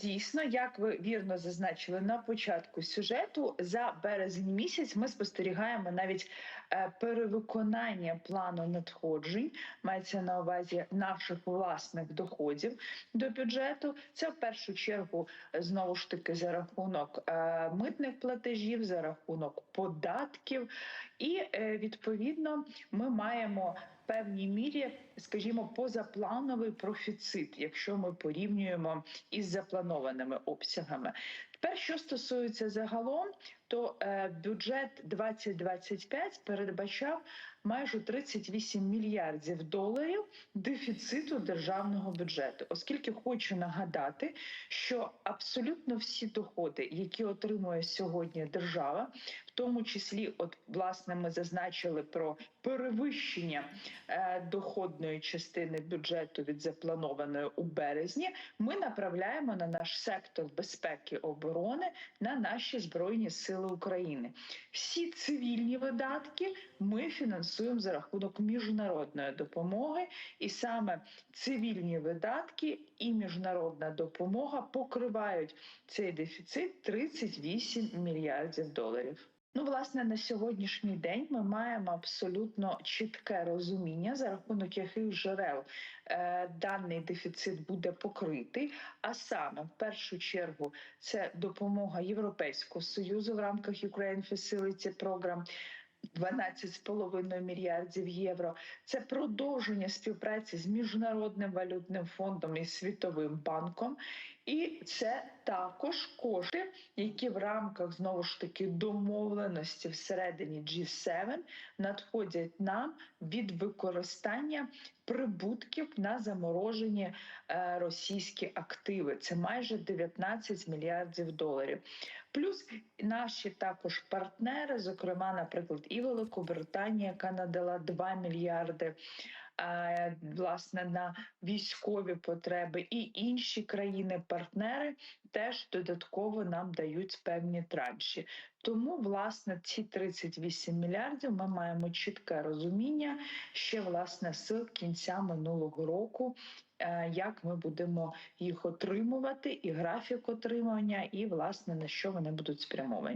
дійсно, як ви вірно зазначили на початку сюжету, за березень місяць ми спостерігаємо навіть е, перевиконання плану надходжень, мається на увазі наших власних доходів до бюджету. Це в першу чергу е, знову ж таки за рахунок е, митних платежів, за рахунок податків, і відповідно ми маємо певній мірі, скажімо, позаплановий профіцит, якщо ми порівнюємо із запланованими обсягами. Тепер, що стосується загалом, то е, бюджет 2025 передбачав майже 38 мільярдів доларів дефіциту державного бюджету, оскільки хочу нагадати, що абсолютно всі доходи, які отримує сьогодні держава, в тому числі, от власне, ми зазначили про перевищення е, доходної частини бюджету від запланованої у березні, ми направляємо на наш сектор безпеки і оборони на наші збройні сили України. Всі цивільні видатки ми фінансуємо за рахунок міжнародної допомоги, і саме цивільні видатки і міжнародна допомога покривають цей дефіцит 38 мільярдів доларів. Ну, власне, на сьогоднішній день ми маємо абсолютно чітке розуміння, за рахунок яких джерел е, даний дефіцит буде покритий. А саме, в першу чергу, це допомога Європейського союзу в рамках Ukraine Facility Program, 12,5 мільярдів євро. Це продовження співпраці з міжнародним валютним фондом і світовим банком, і це також кошти, які в рамках знову ж таки домовленості всередині G7 надходять нам від використання прибутків на заморожені е, російські активи. Це майже 19 мільярдів доларів. Плюс наші також партнери, зокрема, наприклад, і Великобританія, яка надала 2 мільярди. Е, Власне, на військові потреби і інші країни-партнери теж додатково нам дають певні транші. Тому, власне, ці 38 мільярдів ми маємо чітке розуміння ще власне з кінця минулого року, е, як ми будемо їх отримувати, і графік отримання, і власне на що вони будуть спрямовані.